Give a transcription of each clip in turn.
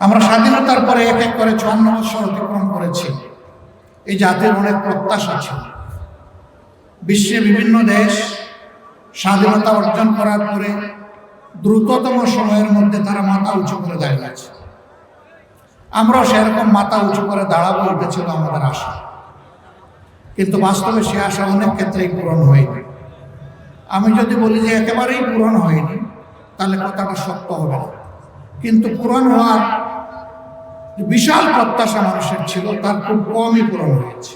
আমরা স্বাধীনতার পরে এক এক করে চুয়ান্ন বছর অতিক্রম করেছি। এই জাতির অনেক প্রত্যাশা ছিল। বিশ্বে বিভিন্ন দেশ স্বাধীনতা অর্জন করার পরে দ্রুততম সময়ের মধ্যে তারা মাথা উঁচু করে দাঁড়িয়েছে আমরাও সেরকম মাথা উঁচু করে দাঁড়াবো, এটা ছিল আমাদের আশা। কিন্তু বাস্তবে সে আশা অনেক ক্ষেত্রেই পূরণ হয়নি। আমি যদি বলি যে একেবারেই পূরণ হয়নি, তাহলে কথাটা সত্য হবে কিন্তু পূরণ হওয়ার বিশাল প্রত্যাশা মানুষের ছিল, তার খুব কমই পূরণ হয়েছে।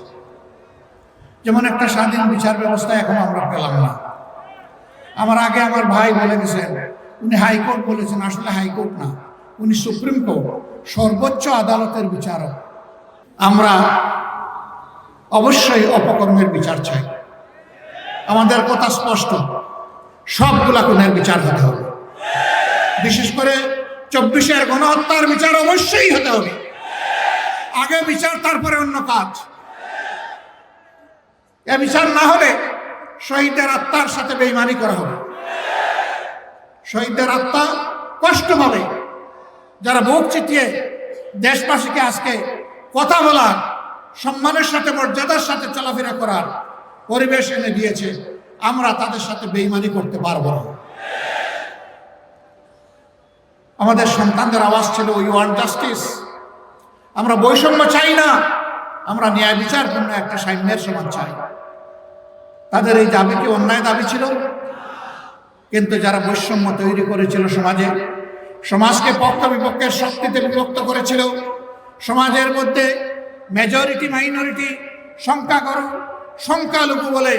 যেমন একটা স্বাধীন বিচার ব্যবস্থা এখন আমরা পেলাম না। আমার আগে আমার ভাই বলে গেছেন, উনি হাইকোর্ট বলেছেন, আসলে হাইকোর্ট না, উনি সুপ্রিম কোর্ট, সর্বোচ্চ আদালতের বিচারক। আমরা অবশ্যই অপকর্মের বিচার চাই। আমাদের কথা স্পষ্ট, সবগুলা খুনের বিচার হতে হবে। বিশেষ করে চব্বিশের গণহত্যার বিচার অবশ্যই হতে হবে। আগে বিচার, তারপরে অন্য কাজ। এ বিচার না হলে শহীদের আত্মার সাথে বেইমানি করা হবে। শহীদদের আত্মা কষ্ট পাবে। যারা বুক চিটিয়ে দেশবাসীকে আজকে কথা বলার, সম্মানের সাথে, মর্যাদার সাথে চলাফেরা করার পরিবেশ এনে দিয়েছে, আমরা তাদের সাথে বেইমানি করতে পারব না। আমাদের সন্তানদের আওয়াজ ছিল উই ওয়ান্ট জাস্টিস আমরা বৈষম্য চাই না, আমরা ন্যায় বিচারপূর্ণ একটা সাম্যের সমাজ চাই। তাদের এই দাবি কি অন্যায় দাবি ছিল? কিন্তু যারা বৈষম্য তৈরি করেছিল সমাজে, সমাজকে পক্ষ বিপক্ষের শক্তিতে বিভক্ত করেছিল, সমাজের মধ্যে মেজরিটি মাইনরিটি সংখ্যাগরু, সংখ্যালঘু বলে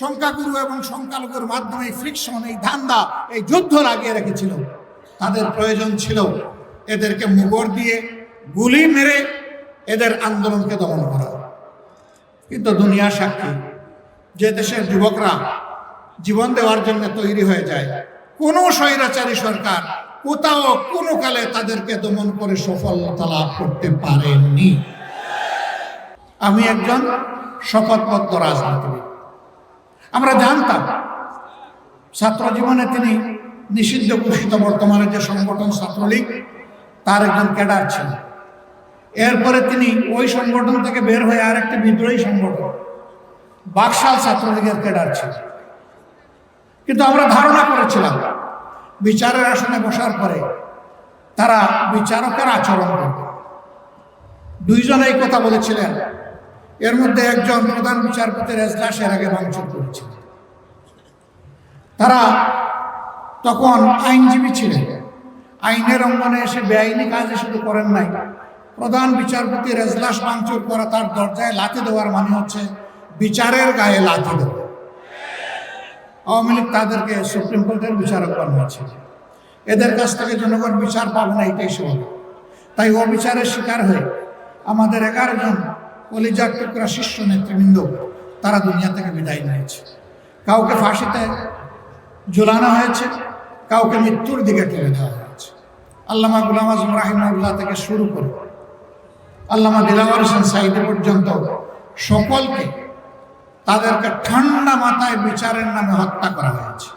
সংখ্যাগুরু এবং সংখ্যালঘুর মাধ্যমে ফ্রিকশন এই ধান্দা, এই যুদ্ধ লাগিয়ে রেখেছিল। তাদের প্রয়োজন ছিল এদেরকে মুগর দিয়ে গুলি মেরে এদের আন্দোলনকে দমন করা। কিন্তু দুনিয়া সাক্ষী, যে দেশের যুবকরা জীবন দেওয়ার জন্য তৈরি হয়ে যায়, কোনো স্বৈরাচারী সরকার কোথাও কোনো কালে তাদেরকে দমন করে সফলতা লাভ করতে পারেননি। আমি একজন শপথবদ্ধ রাজনীতিবিদ। আমরা জানতাম, ছাত্র জীবনে তিনি নিষিদ্ধ ঘোষিত বর্তমানে যে সংগঠন ছাত্রলীগ, তার একজন ক্যাডার ছিলেন। এরপরে তিনি ওই সংগঠন থেকে বের হয়ে আর একটি বিদ্রোহী সংগঠন, বাকশাল ছাত্রলীগের ক্যাডার ছিলেন। কিন্তু আমরা ধারণা করেছিলাম, বিচারের আসনে বসার পরে তারা বিচারকের আচরণ করবে। দুইজন এই কথা বলেছিলেন। এর মধ্যে একজন প্রধান বিচারপতির এজলাসের আগে ভাঙচুর করেছিল তারা তখন আইনজীবী ছিলেন। আইনের অঙ্গনে এসে বেআইনি কাজে শুধু করেন নাই। প্রধান বিচারপতির এজলাস ভাঙচুর করা তার দরজায় লাথি দেওয়ার মানে হচ্ছে বিচারের গায়ে লাথি দেওয়া। আওয়ামী লীগ তাদেরকে সুপ্রিম কোর্টের বিচারক বানিয়েছে। এদের কাছ থেকে জনগণ বিচার পাবে না, এটাই সব তাই ও বিচারের শিকার হয়ে আমাদের এগারো জন কলিজার টুকরা শীর্ষ নেতৃবৃন্দ, তারা দুনিয়া থেকে বিদায় নিয়েছে। কাউকে ফাঁসিতে ঝুলানো হয়েছে কাউকে মৃত্যুর দিকে ঠেলে দেওয়া হয়েছে। আল্লামা গুলাম আজম রাহিমুল্লাহ থেকে শুরু করে আল্লামা দিলাওয়ার হোসেন সাইদে পর্যন্ত সকলকে তাদেরকে ঠান্ডা মাথায় বিচারের নামে হত্যা করা হয়েছে।